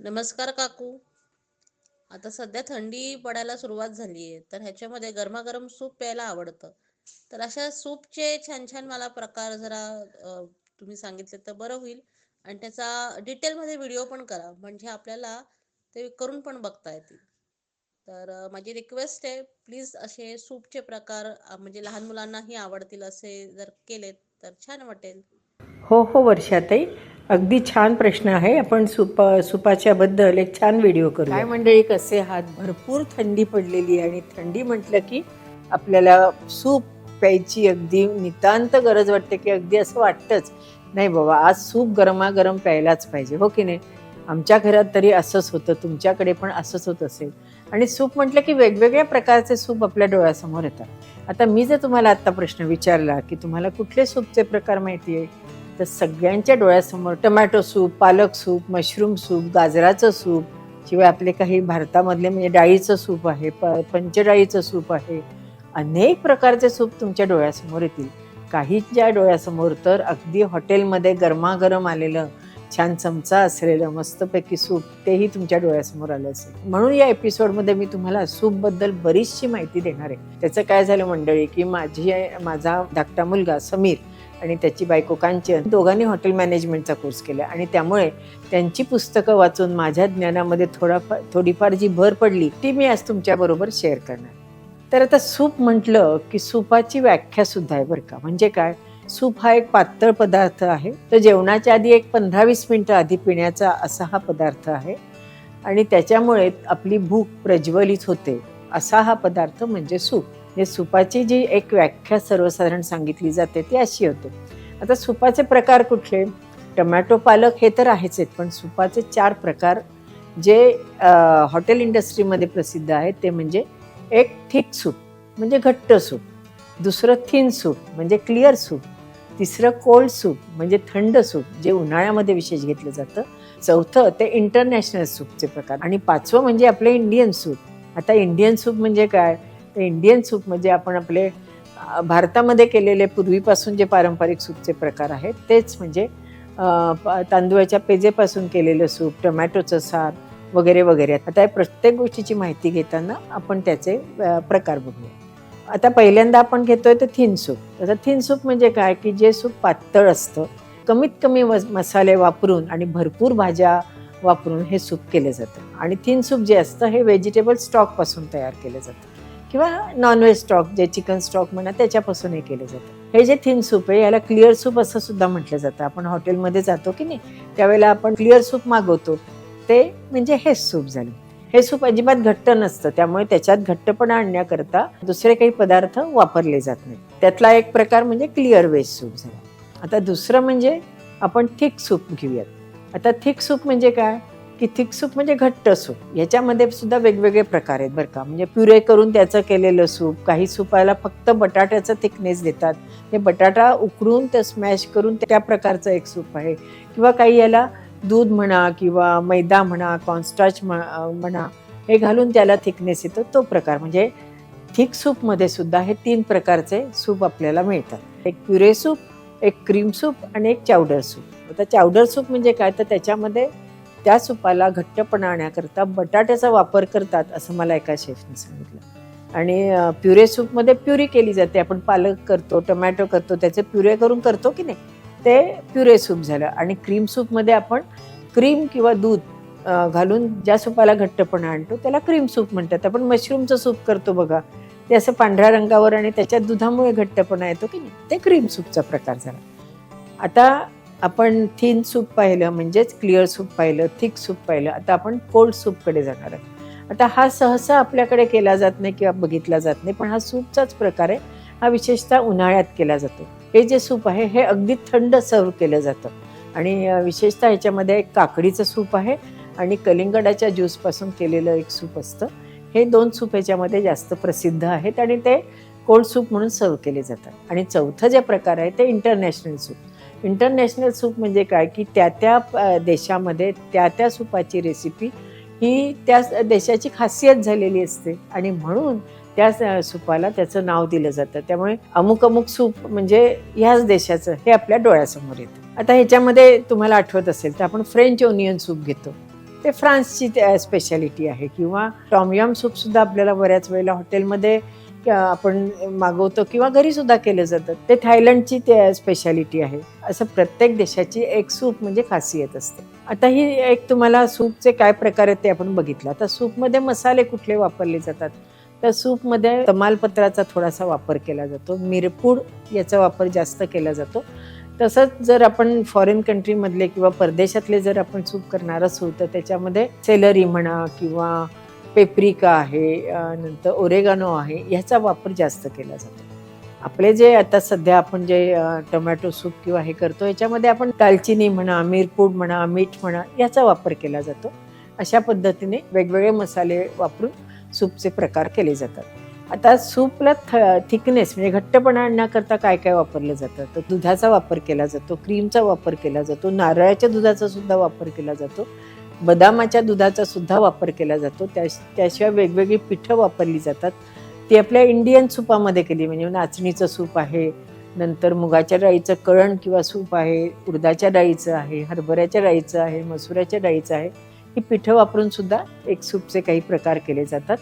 नमस्कार काकू. आता सध्या थंडी पडायला सुरुवात झाली आहे तर ह्याच्यामध्ये गरमागरम सूप प्यायला आवडतं. तर अशा सूपचे छान छान मला प्रकार जरा तुम्ही सांगितले तर बरं होईल. आणि त्याचा डिटेलमध्ये व्हिडिओ पण करा. म्हणजे आपल्याला ते करून पण बघता येतील. तर माझी रिक्वेस्ट आहे प्लीज असे सूपचे प्रकार म्हणजे लहान मुलांनाही आवडतील असे जर केलेत तर छान वाटेल. हो हो वर्षाताई. अगदी छान प्रश्न आहे. आपण सुपा सुपाच्याबद्दल एक छान व्हिडिओ करू काय मंडळी कसे हात? भरपूर थंडी पडलेली आहे आणि थंडी म्हटलं की आपल्याला सूप प्यायची अगदी नितांत गरज वाटते की अगदी असं वाटतंच. नाही बाबा आज सूप गरमागरम प्यायलाच पाहिजे हो की नाही? आमच्या घरात तरी असंच होतं तुमच्याकडे पण असंच होत असेल. आणि सूप म्हटलं की वेगवेगळ्या प्रकारचे सूप आपल्या डोळ्यासमोर येतात. आता मी जर तुम्हाला आत्ता प्रश्न विचारला की तुम्हाला कुठले सूपचे प्रकार माहिती आहे? तर सगळ्यांच्या डोळ्यासमोर टमॅटो सूप पालक सूप मशरूम सूप गाजराचं सूप शिवाय आपले काही भारतामधले म्हणजे डाळीचं सूप आहे प पंचडाळीचं सूप आहे अनेक प्रकारचे सूप तुमच्या डोळ्यासमोर येतील. काहीच्या डोळ्यासमोर तर अगदी हॉटेलमध्ये गरमागरम आलेलं छान चमचा असलेलं मस्तपैकी सूप तेही तुमच्या डोळ्यासमोर आलं असेल. म्हणून या एपिसोडमध्ये मी तुम्हाला सूपबद्दल बरीचशी माहिती देणार आहे. त्याचं काय झालं मंडळी की माझी माझा धाकटा मुलगा समीर आणि त्याची बायको कांचन दोघांनी हॉटेल मॅनेजमेंटचा कोर्स केला. आणि त्यामुळे त्यांची पुस्तकं वाचून माझ्या ज्ञानामध्ये थोडाफार थोडीफार जी भर पडली ती मी आज तुमच्याबरोबर शेअर करणार. तर आता सूप म्हटलं की सूपाची व्याख्यासुद्धा आहे बरं का. म्हणजे काय? सूप हा एक पातळ पदार्थ आहे. तो जेवणाच्या आधी एक पंधरा वीस मिनटं आधी पिण्याचा असा हा पदार्थ आहे. आणि त्याच्यामुळे आपली भूक प्रज्वलित होते. असा हा पदार्थ म्हणजे सूप. हे सुपाची जी एक व्याख्या सर्वसाधारण सांगितली जाते ती अशी होते. आता सुपाचे प्रकार कुठले? टमॅटो पालक हे तर आहेच आहेत पण सुपाचे चार प्रकार जे हॉटेल इंडस्ट्रीमध्ये प्रसिद्ध आहेत ते म्हणजे एक थिक सूप म्हणजे घट्ट सूप दुसरं थिन सूप म्हणजे क्लिअर सूप तिसरं कोल्ड सूप म्हणजे थंड सूप जे उन्हाळ्यामध्ये विशेष घेतलं जातं. चौथं ते इंटरनॅशनल सूपचे प्रकार. आणि पाचवं म्हणजे आपलं इंडियन सूप. आता इंडियन सूप म्हणजे काय? तर इंडियन सूप म्हणजे आपण आपले भारतामध्ये केलेले पूर्वीपासून जे पारंपरिक सूपचे प्रकार आहेत तेच म्हणजे तांदूळाच्या पेजेपासून केलेलं सूप टमॅटोचं सार वगैरे वगैरे. आता या प्रत्येक गोष्टीची माहिती घेताना आपण त्याचे प्रकार बघूया. आता पहिल्यांदा आपण घेतोय तर थिन सूप आता थिन सूप म्हणजे काय? की जे सूप पातळ असतं कमीत कमी वस- मसाले वापरून आणि भरपूर भाज्या वापरून हे सूप केलं जातं. आणि थिन सूप जे असतं हे व्हेजिटेबल स्टॉकपासून तयार केलं जातं. किंवा नॉनव्हेज स्टॉक जे चिकन स्टॉक म्हणा त्याच्यापासून हे केलं जातं. हे जे थिन सूप आहे याला क्लिअर सूप असं सुद्धा म्हटलं जातं. आपण हॉटेलमध्ये जातो की नाही त्यावेळेला आपण क्लिअर सूप मागवतो. ते म्हणजे हे सूप झालं. हे सूप अजिबात घट्ट नसतं. त्यामुळे त्याच्यात घट्टपणा आणण्याकरता दुसरे काही पदार्थ वापरले जात नाहीत. त्यातला एक प्रकार म्हणजे क्लिअर वेज सूप झाला. आता दुसरं म्हणजे आपण थिक सूप घेऊयात. आता थिक सूप म्हणजे काय? की थिक सूप म्हणजे घट्ट सूप. याच्यामध्ये सुद्धा वेगवेगळे प्रकार आहेत बरं का. म्हणजे प्युरे करून त्याचं केलेलं सूप काही सुपाला फक्त बटाट्याचं थिकनेस देतात. हे बटाटा उकडून ते स्मॅश करून त्या प्रकारचं एक सूप आहे. किंवा काही याला दूध म्हणा किंवा मैदा म्हणा कॉन्स्टाच म्हणा हे घालून त्याला थिकनेस येतो. तो प्रकार म्हणजे थिक सूपमध्ये सुद्धा हे तीन प्रकारचे सूप आपल्याला मिळतात. एक प्युरे सूप एक क्रीम सूप आणि एक चावडर सूप. आता चावडर सूप म्हणजे काय? तर त्याच्यामध्ये त्या सुपाला घट्टपणा आणण्याकरता बटाट्याचा वापर करतात असं मला एका शेफने सांगितलं. आणि प्युरे सूपमध्ये प्युरी केली जाते. आपण पालक करतो टोमॅटो करतो त्याचे प्युरे करून करतो की नाही ते प्युरे सूप झालं. आणि क्रीम सूपमध्ये आपण क्रीम किंवा दूध घालून ज्या सूपाला घट्टपणा आणतो त्याला क्रीम सूप म्हणतात. आपण मशरूमचं सूप करतो बघा. ते असं पांढऱ्या रंगावर आणि त्याच्यात दुधामुळे घट्टपणा येतो की नाही ते क्रीम सूपचा प्रकार झाला. आता आपण थिन सूप पाहिलं म्हणजेच क्लिअर सूप पाहिलं थिक सूप पाहिलं आता आपण कोल्ड सूपकडे जाणार आहोत. आता हा सहसा आपल्याकडे केला जात नाही किंवा बघितला जात नाही पण हा सूपचाच प्रकार आहे हा विशेषतः उन्हाळ्यात केला जातो. हे जे सूप आहे हे अगदी थंड सर्व केलं जातं. आणि विशेषतः ह्याच्यामध्ये एक काकडीचं सूप आहे आणि कलिंगडाच्या ज्यूसपासून केलेलं एक सूप असतं. हे दोन सूप ह्याच्यामध्ये जास्त प्रसिद्ध आहेत आणि ते कोल्ड सूप म्हणून सर्व केले जातात. आणि चौथं जे प्रकार आहे ते इंटरनॅशनल सूप इंटरनॅशनल सूप म्हणजे काय? की त्या त्या देशामध्ये त्या त्या सूपाची रेसिपी ही त्या देशाची खासियत झालेली असते. आणि म्हणून त्या सूपाला त्याचं नाव दिलं जातं. त्यामुळे अमुक अमुक सूप म्हणजे ह्याच देशाचं हे आपल्या डोळ्यासमोर येतं. आता ह्याच्यामध्ये तुम्हाला आठवत असेल तर आपण फ्रेंच ओनियन सूप घेतो. ते फ्रान्सची स्पेशालिटी आहे. किंवा टॉमयम सूप सुद्धा आपल्याला बऱ्याच वेळेला हॉटेलमध्ये आपण मागवतो किंवा घरी सुद्धा केलं जातं. ते थायलंडची ते स्पेशालिटी आहे. असं प्रत्येक देशाची एक सूप म्हणजे खासियत असते. आता ही एक तुम्हाला सूपचे काय प्रकार आहेत ते आपण बघितलं. आता सूपमध्ये मसाले कुठले वापरले जातात? तर सूपमध्ये तमालपत्राचा थोडासा वापर केला जातो. मिरपूड याचा वापर जास्त केला जातो. तसंच जर आपण फॉरेन कंट्रीमधले किंवा परदेशातले जर आपण सूप करणार असू तर त्याच्यामध्ये सेलरी म्हणा किंवा पेप्रिका आहे नंतर ओरेगानो आहे ह्याचा वापर जास्त केला जातो. आपले जे आता सध्या आपण जे टोमॅटो सूप किंवा हे करतो याच्यामध्ये आपण दालचिनी म्हणा मिरपूड म्हणा मीठ म्हणा याचा वापर केला जातो. अशा पद्धतीने वेगवेगळे मसाले वापरून सूपचे प्रकार केले जातात. आता सूपला थ थिकनेस म्हणजे घट्टपणा आणण्याकरता काय काय वापरलं जातं? तर दुधाचा वापर केला जातो क्रीमचा वापर केला जातो नारळाच्या दुधाचा सुद्धा वापर केला जातो. बदामाच्या दुधाचा सुद्धा वापर केला जातो. त्या त्याशिवाय वेगवेगळी पिठं वापरली जातात. ती आपल्या इंडियन सूपामध्ये केली म्हणजे नाचणीचं सूप आहे नंतर मुगाच्या डाळीचं कळण किंवा सूप आहे उडदाच्या डाळीचं आहे हरभऱ्याच्या डाळीचं आहे मसुराच्या डाळीचं आहे ही पिठं वापरून सुद्धा एक सूपचे काही प्रकार केले जातात.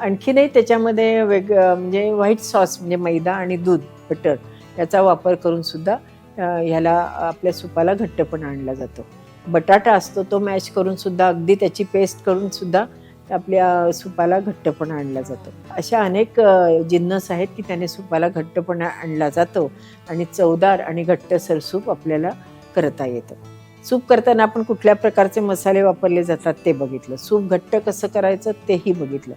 आणखीनही त्याच्यामध्ये वेग म्हणजे व्हाईट सॉस म्हणजे मैदा आणि दूध बटर याचा वापर करून सुद्धा ह्याला आपल्या सुपाला घट्टपणा आणला जातो. बटाटा असतो तो मॅश करून सुद्धा अगदी त्याची पेस्ट करून सुद्धा आपल्या सुपाला घट्टपणा आणला जातो. अशा अनेक जिन्नस आहेत की त्याने सुपाला घट्टपणा आणला जातो आणि चवदार आणि घट्टसर सूप आपल्याला करता येतं. सूप करताना आपण कुठल्या प्रकारचे मसाले वापरले जातात ते बघितलं. सूप घट्ट कसं करायचं तेही बघितलं.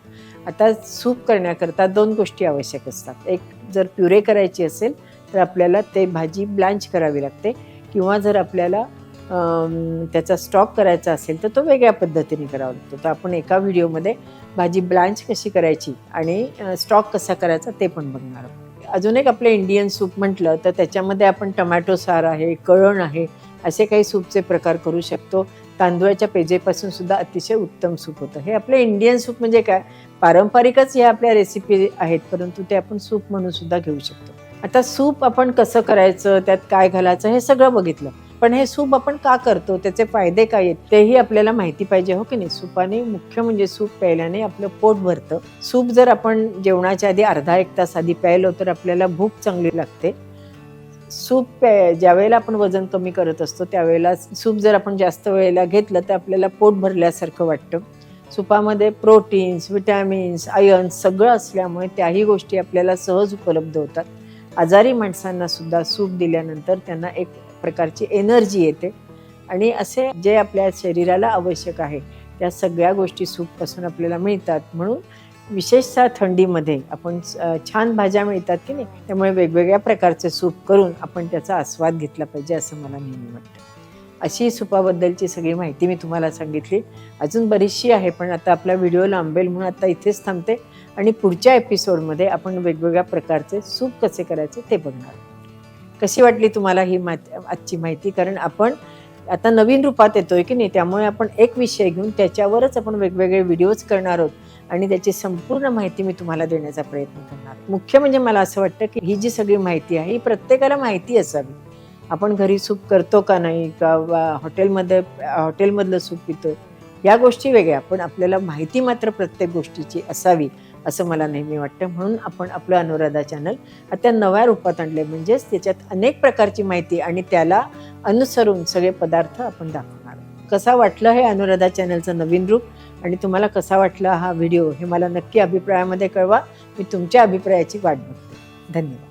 आता सूप करण्याकरता दोन गोष्टी आवश्यक असतात. एक जर प्युरे करायची असेल तर आपल्याला ते भाजी ब्लांच करावी लागते किंवा जर आपल्याला त्याचा स्टॉक करायचा असेल तर तो वेगळ्या पद्धतीने करावा लागतो. तर आपण एका व्हिडिओमध्ये भाजी ब्लांच कशी करायची आणि स्टॉक कसा करायचा ते पण बघणार आहोत. अजून एक आपलं इंडियन सूप म्हटलं तर त्याच्यामध्ये आपण टमॅटो सार आहे कळण आहे असे काही सूपचे प्रकार करू शकतो. तांदूळाच्या पेजेपासून सुद्धा अतिशय उत्तम सूप होतं. हे आपलं इंडियन सूप म्हणजे काय? पारंपरिकच ह्या आपल्या रेसिपी आहेत परंतु ते आपण सूप म्हणून सुद्धा घेऊ शकतो. आता सूप आपण कसं करायचं त्यात काय घालायचं हे सगळं बघितलं. पण हे सूप आपण का करतो? त्याचे फायदे काय आहेत? तेही आपल्याला माहिती पाहिजे हो की नाही? सूपाने मुख्य म्हणजे सूप प्यायल्याने आपलं पोट भरतं. सूप जर आपण जेवणाच्या आधी अर्धा एक तास आधी प्यायलो तर आपल्याला भूक चांगली लागते. सूप प्या ज्यावेळेला आपण वजन कमी करत असतो त्यावेळेला सूप जर आपण जास्त वेळेला घेतलं तर आपल्याला पोट भरल्यासारखं वाटतं. सुपामध्ये प्रोटीन्स विटॅमिन्स आयन्स सगळं असल्यामुळे त्याही गोष्टी आपल्याला सहज उपलब्ध होतात. आजारी माणसांना सुद्धा सूप दिल्यानंतर त्यांना एक प्रकारची एनर्जी येते. आणि असे जे आपल्या शरीराला आवश्यक आहे त्या सगळ्या गोष्टी सूपपासून आपल्याला मिळतात. म्हणून विशेषतः थंडीमध्ये आपण छान भाज्या मिळतात की नाही त्यामुळे वेगवेगळ्या प्रकारचे सूप करून आपण त्याचा आस्वाद घेतला पाहिजे असं मला नेहमी वाटतं. अशी सुपाबद्दलची सगळी माहिती मी तुम्हाला सांगितली. अजून बरीचशी आहे पण आता आपला व्हिडिओ लांबेल म्हणून आता इथेच थांबते. आणि पुढच्या एपिसोडमध्ये आपण वेगवेगळ्या प्रकारचे सूप कसे करायचे ते बघणार आहोत. कशी वाटली तुम्हाला ही माहिती आजची माहिती? कारण आपण आता नवीन रूपात येतोय की नाही त्यामुळे आपण एक विषय घेऊन त्याच्यावरच आपण वेगवेगळे व्हिडिओज करणार आहोत आणि त्याची संपूर्ण माहिती मी तुम्हाला देण्याचा प्रयत्न करणार मुख्य म्हणजे मला असं वाटतं की ही जी सगळी माहिती आहे ही प्रत्येकाला माहिती असावी. आपण घरी सूप करतो का नाही का हॉटेलमध्ये हॉटेलमधलं सूप पितो या गोष्टी वेगळ्या पण आपल्याला माहिती मात्र प्रत्येक गोष्टीची असावी. असं मला नेहमी वाटतं. म्हणून आपण आपलं अनुराधा चॅनल आता नव्या रूपात आणले म्हणजेच त्याच्यात अनेक प्रकारची माहिती आणि त्याला अनुसरून सगळे पदार्थ आपण दाखवणार कसा वाटलं हे अनुराधा चॅनलचं नवीन रूप आणि तुम्हाला कसा वाटला हा व्हिडिओ हे मला नक्की अभिप्रायामध्ये कळवा. मी तुमच्या अभिप्रायाची वाट बघते. धन्यवाद.